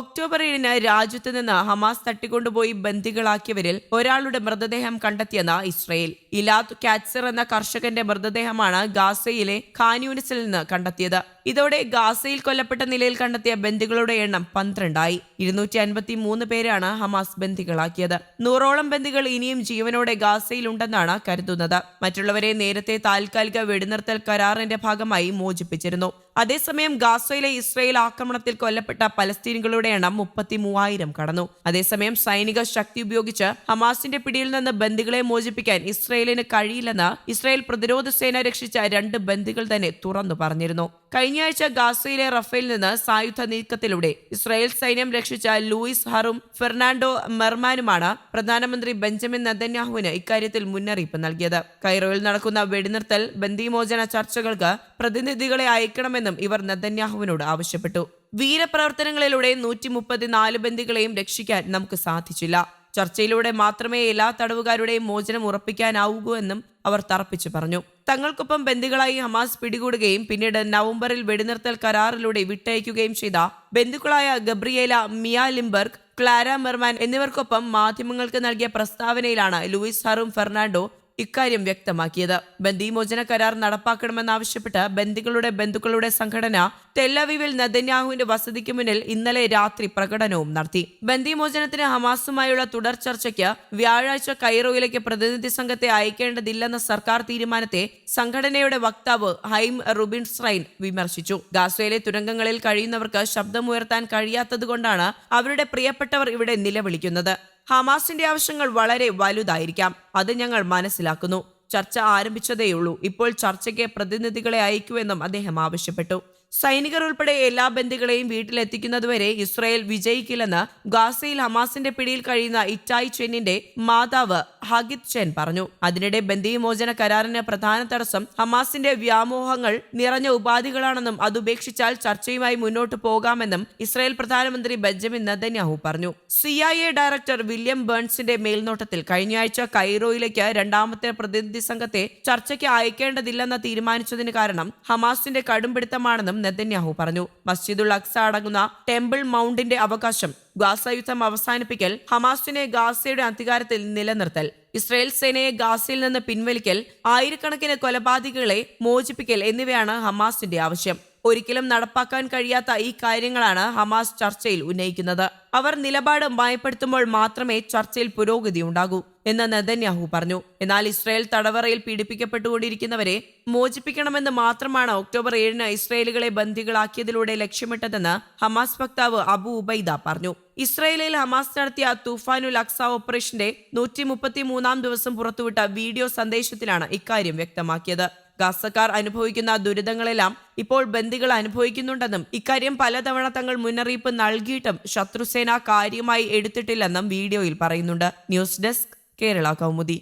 October ഏഴിന് രാജ്യത്ത് നിന്ന് ഹമാസ് തട്ടിക്കൊണ്ടുപോയി ബന്ദികളാക്കിയവരിൽ ഒരാളുടെ മൃതദേഹം കണ്ടെത്തിയെന്ന ഇസ്രയേൽ. ഇലാത്ത് കാറ്റ്സർ എന്ന കർഷകന്റെ മൃതദേഹമാണ് ഗാസയിലെ ഖാൻയൂനിസിൽ നിന്ന് കണ്ടെത്തിയത്. ഇതോടെ ഗാസയിൽ കൊല്ലപ്പെട്ട നിലയിൽ കണ്ടെത്തിയ ബന്ദികളുടെ എണ്ണം പന്ത്രണ്ടായി. ഇരുന്നൂറ്റി അൻപത്തി മൂന്ന് പേരാണ് ഹമാസ് ബന്ദികളാക്കിയത്. നൂറോളം ബന്ദികൾ ഇനിയും ജീവനോടെ ഗാസയിലുണ്ടെന്നാണ് കരുതുന്നത്. മറ്റുള്ളവരെ നേരത്തെ താൽക്കാലിക വെടിനിർത്തൽ കരാറിന്റെ ഭാഗമായി മോചിപ്പിച്ചിരുന്നു. അതേസമയം ഗാസയിലെ ഇസ്രയേൽ ആക്രമണത്തിൽ കൊല്ലപ്പെട്ട പലസ്തീനുകളുടെ എണ്ണം മുപ്പത്തി മൂവായിരം കടന്നു. അതേസമയം സൈനിക ശക്തി ഉപയോഗിച്ച് ഹമാസിന്റെ പിടിയിൽ നിന്ന് ബന്ദികളെ മോചിപ്പിക്കാൻ ഇസ്രയേലിന് കഴിയില്ലെന്ന് ഇസ്രയേൽ പ്രതിരോധ സേന രക്ഷിച്ച രണ്ട് ബന്ദികൾ തന്നെ തുറന്നു പറഞ്ഞിരുന്നു. കഴിഞ്ഞയാഴ്ച ഗാസയിലെ റഫേൽ നിന്ന് സായുധ നീക്കത്തിലൂടെ ഇസ്രായേൽ സൈന്യം രക്ഷിച്ച ലൂയിസ് ഹറും ഫെർണാണ്ടോ മെർമാനുമാണ് പ്രധാനമന്ത്രി ബെഞ്ചമിൻ നദന്യാഹുവിന് ഇക്കാര്യത്തിൽ മുന്നറിയിപ്പ് നൽകിയത്. കൈറോയിൽ നടക്കുന്ന വെടിനിർത്തൽ ബന്ദിമോചന ചർച്ചകൾക്ക് പ്രതിനിധികളെ അയക്കണമെന്നും ഇവർ നദന്യാഹുവിനോട് ആവശ്യപ്പെട്ടു. വീരപ്രവർത്തനങ്ങളിലൂടെ നൂറ്റി മുപ്പത്തിനാല് ബന്ദികളെയും രക്ഷിക്കാൻ നമുക്ക് സാധിച്ചില്ല. ചർച്ചയിലൂടെ മാത്രമേ എല്ലാ തടവുകാരുടെയും മോചനം ഉറപ്പിക്കാനാവൂ എന്നും അവർ തറപ്പിച്ചു പറഞ്ഞു. തങ്ങൾക്കൊപ്പം ബന്ധുക്കളായി ഹമാസ് പിടികൂടുകയും പിന്നീട് നവംബറിൽ വെടിനിർത്തൽ കരാറിലൂടെ വിട്ടയക്കുകയും ചെയ്ത ബന്ധുക്കളായ Gabriela Mia Limburg Clara Merman എന്നിവർക്കൊപ്പം മാധ്യമങ്ങൾക്ക് നൽകിയ പ്രസ്താവനയിലാണ് ലൂയിസ് ഹറും ഫെർണാണ്ടോ ഇക്കാര്യം വ്യക്തമാക്കിയത്. ബന്ദിമോചന കരാർ നടപ്പാക്കണമെന്നാവശ്യപ്പെട്ട് ബന്ദികളുടെ ബന്ധുക്കളുടെ സംഘടന തെല്ലവീവിൽ നദന്യാഹുവിന്റെ വസതിക്ക് മുന്നിൽ ഇന്നലെ രാത്രി പ്രകടനവും നടത്തി. ബന്ദിമോചനത്തിന് ഹമാസുമായുള്ള തുടർ ചർച്ചയ്ക്ക് വ്യാഴാഴ്ച കൈറോയിലേക്ക് പ്രതിനിധി സംഘത്തെ അയക്കേണ്ടതില്ലെന്ന സർക്കാർ തീരുമാനത്തെ സംഘടനയുടെ വക്താവ് ഹൈം റുബിൻസ്ട്രൈൻ വിമർശിച്ചു. ഗാസയിലെ തുരങ്കങ്ങളിൽ കഴിയുന്നവർക്ക് ശബ്ദമുയർത്താൻ കഴിയാത്തതുകൊണ്ടാണ് അവരുടെ പ്രിയപ്പെട്ടവർ ഇവിടെ നിലവിളിക്കുന്നത്. ഹമാസിന്റെ ആവശ്യങ്ങൾ വളരെ വലുതായിരിക്കാം. അത് ഞങ്ങൾ മനസ്സിലാക്കുന്നു. ചർച്ച ആരംഭിച്ചതേയുള്ളൂ. ഇപ്പോൾ ചർച്ചയ്ക്ക് പ്രതിനിധികളെ അയക്കുമെന്നും അദ്ദേഹം ആവശ്യപ്പെട്ടു. സൈനികർ ഉൾപ്പെടെ എല്ലാ ബന്ദികളെയും വീട്ടിലെത്തിക്കുന്നതുവരെ ഇസ്രായേൽ വിജയിക്കില്ലെന്ന് ഗാസയിൽ ഹമാസിന്റെ പിടിയിൽ കഴിയുന്ന ഇറ്റായ് ചെന്നിന്റെ മാതാവ് ഹഗിത് ചെൻ പറഞ്ഞു. അതിനിടെ ബന്ദിമോചന കരാറിന് പ്രധാന തടസ്സം ഹമാസിന്റെ വ്യാമോഹങ്ങൾ നിറഞ്ഞ ഉപാധികളാണെന്നും അതുപേക്ഷിച്ചാൽ ചർച്ചയുമായി മുന്നോട്ട് പോകാമെന്നും ഇസ്രായേൽ പ്രധാനമന്ത്രി ബെഞ്ചമിൻ നദന്യാഹു പറഞ്ഞു. C I A director William ബേൺസിന്റെ മേൽനോട്ടത്തിൽ കഴിഞ്ഞയാഴ്ച കൈറോയിലേക്ക് രണ്ടാമത്തെ പ്രതിനിധി സംഘത്തെ ചർച്ചയ്ക്ക് അയക്കേണ്ടതില്ലെന്ന് തീരുമാനിച്ചതിന് കാരണം ഹമാസിന്റെ കടുംപിടുത്തമാണെന്നും നെതന്യാഹു പറഞ്ഞു. മസ്ജിദുൽ അക്സ അടങ്ങുന്ന ടെമ്പിൾ മൗണ്ടിന്റെ അവകാശം ഗാസ യുദ്ധം അവസാനിപ്പിക്കൽ ഹമാസിനെ ഗാസയുടെ അധികാരത്തിൽ നിലനിർത്തൽ ഇസ്രയേൽ സേനയെ ഗാസയിൽ നിന്ന് പിൻവലിക്കൽ ആയിരക്കണക്കിന് കൊലപാതകങ്ങളെ മോചിപ്പിക്കൽ എന്നിവയാണ് ഹമാസിന്റെ ആവശ്യം. ഒരിക്കലും നടപ്പാക്കാൻ കഴിയാത്ത ഈ കാര്യങ്ങളാണ് ഹമാസ് ചർച്ചയിൽ ഉന്നയിക്കുന്നത്. അവർ നിലപാട് മയപ്പെടുത്തുമ്പോൾ മാത്രമേ ചർച്ചയിൽ പുരോഗതി ഉണ്ടാകൂ. എന്ന് നദന്യാഹു പറഞ്ഞു. എന്നാൽ ഇസ്രായേൽ തടവറയിൽ പീഡിപ്പിക്കപ്പെട്ടുകൊണ്ടിരിക്കുന്നവരെ മോചിപ്പിക്കണമെന്ന് മാത്രമാണ് ഒക്ടോബർ ഏഴിന് ഇസ്രായേലുകളെ ബന്ദികളാക്കിയതിലൂടെ ലക്ഷ്യമിട്ടതെന്ന് ഹമാസ് വക്താവ് അബു ഉബൈദ പറഞ്ഞു. ഇസ്രായേലിൽ ഹമാസ് നടത്തിയ തുഫാനുൽ അക്സ ഓപ്പറേഷന്റെ നൂറ്റി മുപ്പത്തി മൂന്നാം ദിവസം പുറത്തുവിട്ട വീഡിയോ സന്ദേശത്തിലാണ് ഇക്കാര്യം വ്യക്തമാക്കിയത്. ഗാസക്കാർ അനുഭവിക്കുന്ന ദുരിതങ്ങളെല്ലാം ഇപ്പോൾ ബന്ദികൾ അനുഭവിക്കുന്നുണ്ടെന്നും ഇക്കാര്യം പലതവണ തങ്ങൾ മുന്നറിയിപ്പ് നൽകിയിട്ടും ശത്രുസേന കാര്യമായി എടുത്തിട്ടില്ലെന്നും വീഡിയോയിൽ പറയുന്നുണ്ട്. News desk Kerala Kaumudi.